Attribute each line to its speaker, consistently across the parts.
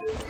Speaker 1: Thank you.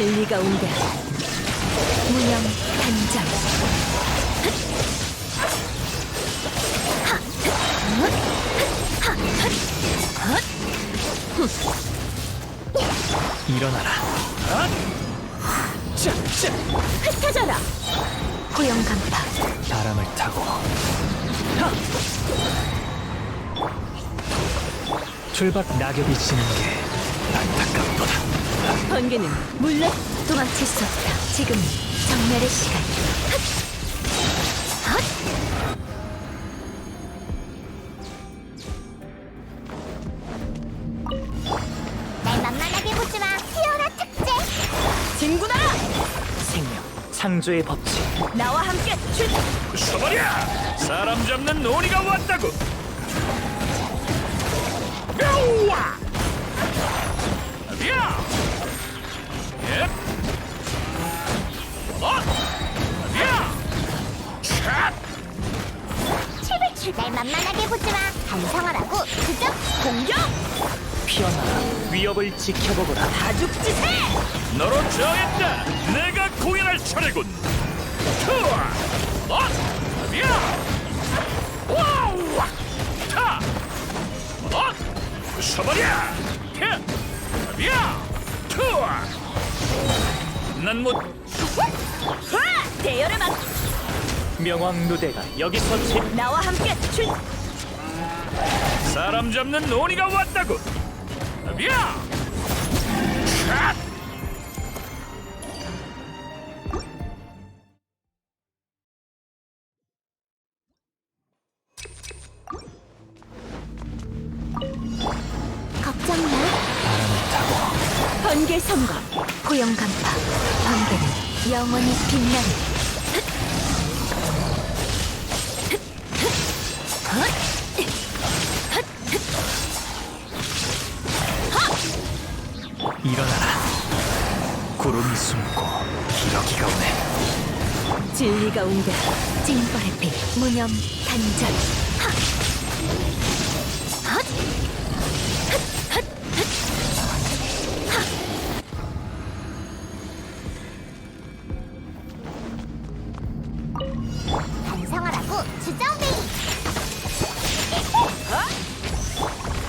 Speaker 2: 진리가 온다. 무념 단장.
Speaker 1: 일어나라
Speaker 2: 흩어져라. 고용 간파.
Speaker 1: 바람을 타고 출발 낙엽이 지는 게 안타깝도다
Speaker 2: 번개는 물러 도망칠 수 없다. 지금 정멸의 시간.
Speaker 3: 날 만만하게 보지 마 피어라 특제
Speaker 2: 진구나
Speaker 1: 생명 창조의 법칙
Speaker 2: 나와 함께 출.
Speaker 4: 서버려! 사람 잡는 놀이가 왔다고! 뾰와! 야! 예! 어! 야! 샷!
Speaker 3: 칠백칠 날 만만하게 보지 마 반성하라고 그저
Speaker 2: 공격.
Speaker 1: 피어나라 위협을 지켜보거라
Speaker 2: 다 죽지세.
Speaker 4: 너로 정했다! 내가 공연할 차례군! 투어! 어! 야! 와우! 타! 어! 서버려! 난못
Speaker 2: 하! 대열을 막.
Speaker 1: 명왕 누대가 여기서 제
Speaker 2: 나와 함께 출.
Speaker 4: 사람 잡는 논의가 왔다고! 야! 샷!
Speaker 2: 번개 선거. 고용 간파. 번개는 영원히 빛나는.
Speaker 1: 일어나라 구름이 숨고 기러기가 오네
Speaker 2: 진리가 온다. 징벌의 빛. 무념 단장.
Speaker 3: 반성하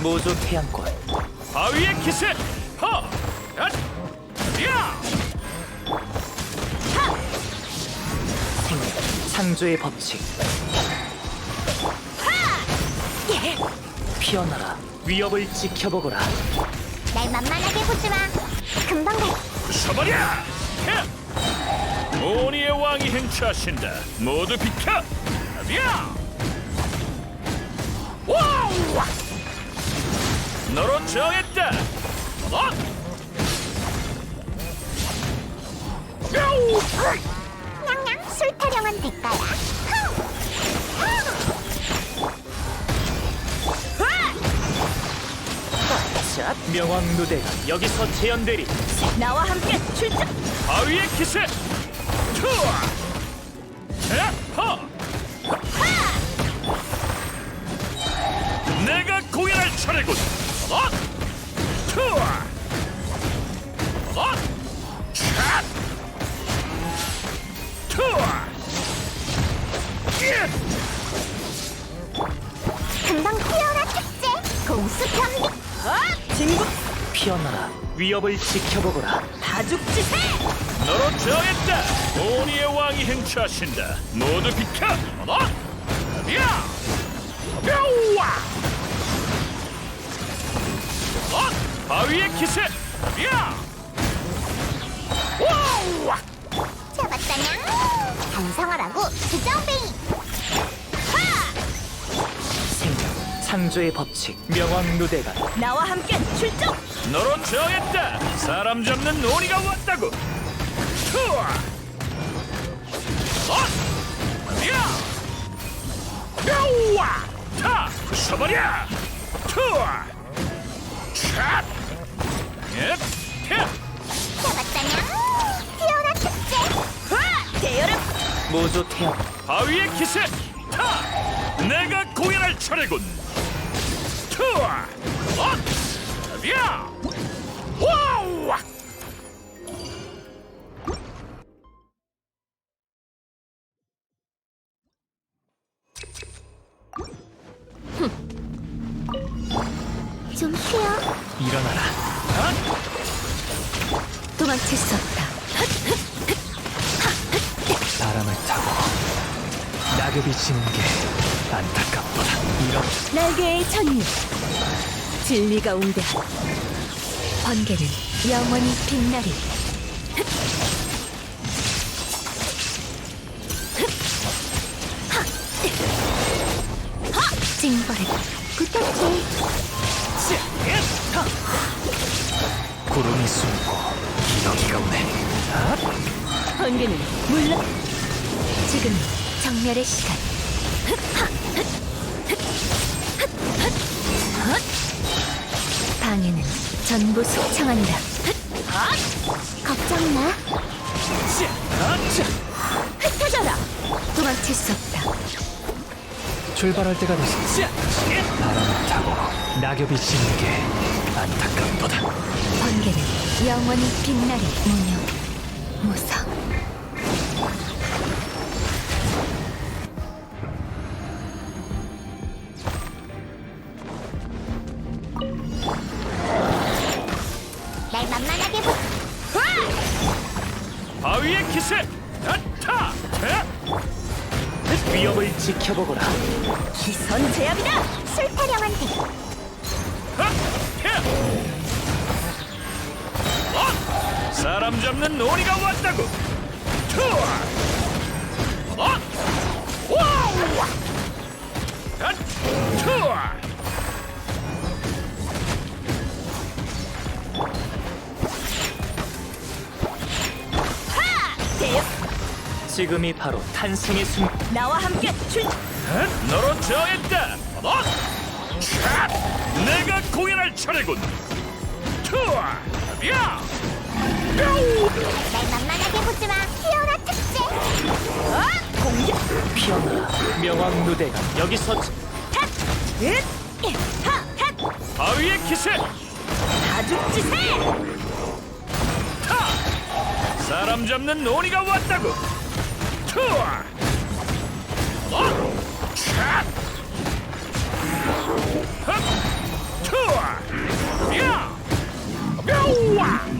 Speaker 1: 모조 태양권
Speaker 4: 바위의 기세! 허! 앗! 야!
Speaker 1: 생명 창조의 법칙 피어나라 위협을 지켜보거라
Speaker 3: 날 만만하게 보지 마 금방 갈
Speaker 4: 서버려! 해! 오니의 왕이 행차하신다. 모두 비켜! 야! 와우! 너로 정했다. 어?
Speaker 3: 냥냥 술 타령한 대가야
Speaker 1: 명왕 누대가 여기서 재현되리
Speaker 2: 나와 함께 출전.
Speaker 4: 바위의 기세! 투어! 해! 허! 내가 공연할 차례군! 어? 어?
Speaker 3: 금방 피어라 특제 공수 편비
Speaker 2: 아! 진구.
Speaker 1: 피어나라 위협을 지켜보거라
Speaker 2: 다 죽지세.
Speaker 4: 너로 정했다! 오니의 왕이 행차하신다! 모두 비켜! 어? 야! 뾰와! 어? 바위의 기세! 야! 와우!
Speaker 3: 잡았다냥 반성하라고 주정뱅이
Speaker 1: 생명 창조의 법칙 명왕누대가
Speaker 2: 나와 함께 출전.
Speaker 4: 너로 정했다! 사람 잡는 논의가 왔다고! 투어! 어? 야! 뾰와! 타! 부숴버려! 투어! 샷! 예! 태!
Speaker 3: 잡았다냥 피어라 특제
Speaker 2: 하! 대열을
Speaker 1: 모조 태양
Speaker 4: 바위의 기세! 타! 내가 공연할 차례군! 투어! 어? 야! 와우!
Speaker 3: 좀 쉬어.
Speaker 1: 일어나라.
Speaker 2: 도망칠 수 없다.
Speaker 1: 바람을 타고 낙엽이 지는 게 안타깝도다. 이런
Speaker 2: 날개의 천리. 진리가 웅대하다. 번개는 영원히 빛나리. 징벌의
Speaker 3: 부탁해.
Speaker 1: 구름이 숨고 기러기가 오네.
Speaker 2: 번개는 물러. 지금 정멸의 시간. 방해는 전부 숙청한다.
Speaker 3: 걱정 마.
Speaker 2: 흩어져라. 도망칠 수 없다.
Speaker 1: 출발할 때가 됐어. 바람을 타고 낙엽이 지는 게 안타깝도다.
Speaker 2: 번개는 영원히 빛나리. 무념, 무성.
Speaker 1: 지켜보거라.
Speaker 2: 기선 제압이다.
Speaker 3: 술타령한테.
Speaker 4: 어? 사람 잡는 놀이가 왔다고! 투어! 어? 와우! 앗! 투어!
Speaker 1: 지금이 바로 탄생의 순.
Speaker 2: 나와 함께 출.
Speaker 4: 앗! 너로 정했다! 어? 샷! 내가 공연할 차례군! 투어! 야! 뾰우!
Speaker 3: 날 만만하게 보지 마. 피어라 특제.
Speaker 1: 피어나라. 명왕 누대가 여기서
Speaker 4: 바위의 기세!
Speaker 2: 다죽지세.
Speaker 4: 타! 사람 잡는 놀이가 왔다고! Tour! Long chat! Hup! Tour! Yeah! Go!